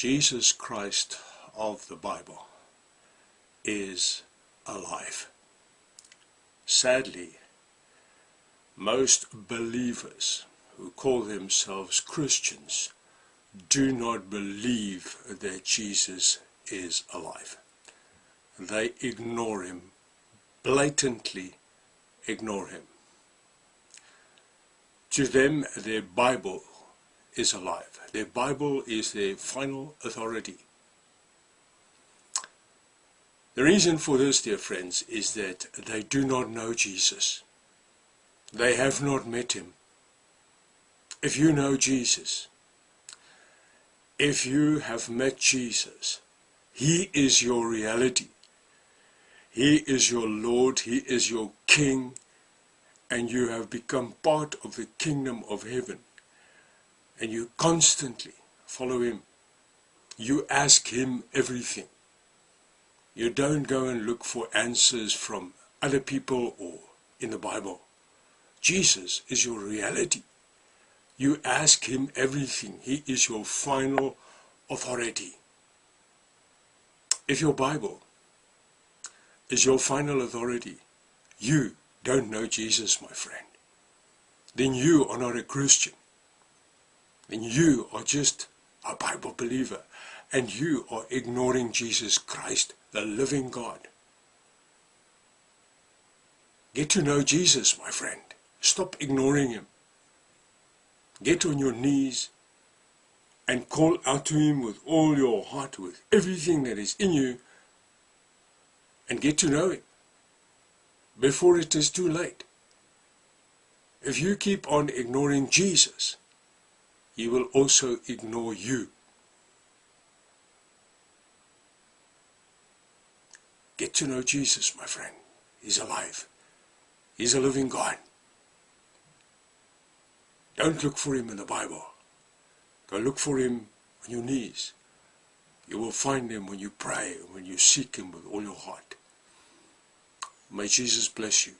Jesus Christ of the Bible is alive. Sadly, most believers who call themselves Christians do not believe that Jesus is alive. They ignore him, blatantly ignore him. To them, their Bible is alive. The Bible is the final authority. The reason for this, dear friends, is that they do not know Jesus. They have not met him. If you know Jesus, if you have met Jesus, he is your reality. He is your Lord, He is your King, and you have become part of the kingdom of heaven. And you constantly follow Him. You ask Him everything. You don't go and look for answers from other people or in the Bible. Jesus is your reality. You ask Him everything. He is your final authority. If your Bible is your final authority, you don't know Jesus, my friend, then you are not a Christian. Then you are just a Bible believer and you are ignoring Jesus Christ, the living God. Get to know Jesus, my friend. Stop ignoring him. Get on your knees and call out to him with all your heart, with everything that is in you, and get to know him before it is too late. If you keep on ignoring Jesus, he will also ignore you. Get to know Jesus, my friend. He's alive. He's a living God. Don't look for him in the Bible. Go look for him on your knees. You will find him when you pray, when you seek him with all your heart. May Jesus bless you.